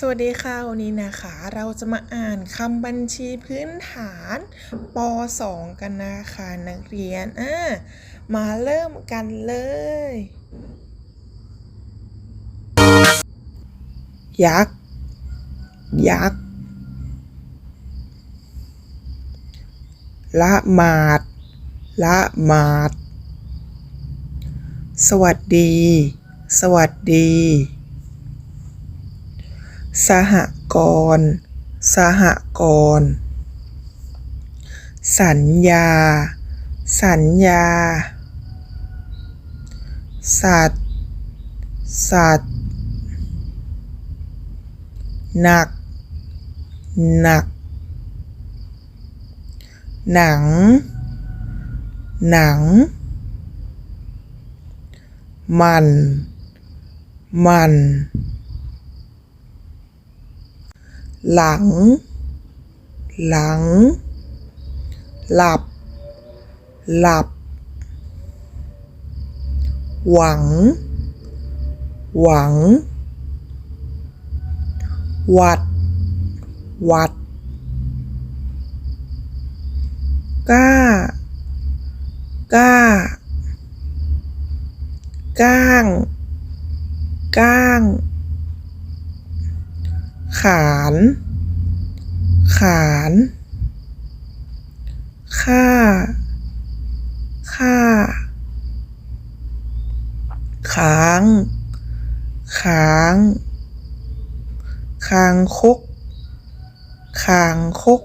สวัสดีค่ะ วันนี้นะคะ เราจะมาอ่านคำบัญชีพื้นฐานป .2 กันนะคะนักเรียนอ่ามาเริ่มกันเลย ยักษ์ ยักษ์ ละหมาด ละหมาด สวัสดี สวัสดี สหกรณ์สหกรณ์สัญญา สัญญา สัตว์ สัตว์ หนัก หนัก หนัง หนัง มัน มัน หลัง หลัง หลับ หลับ หวัง หวังหวัดหวัด กล้า กล้า ก้าง ก้าง ขาน ขาน ค่า ค่า ค้าง ค้าง คางคก คางคก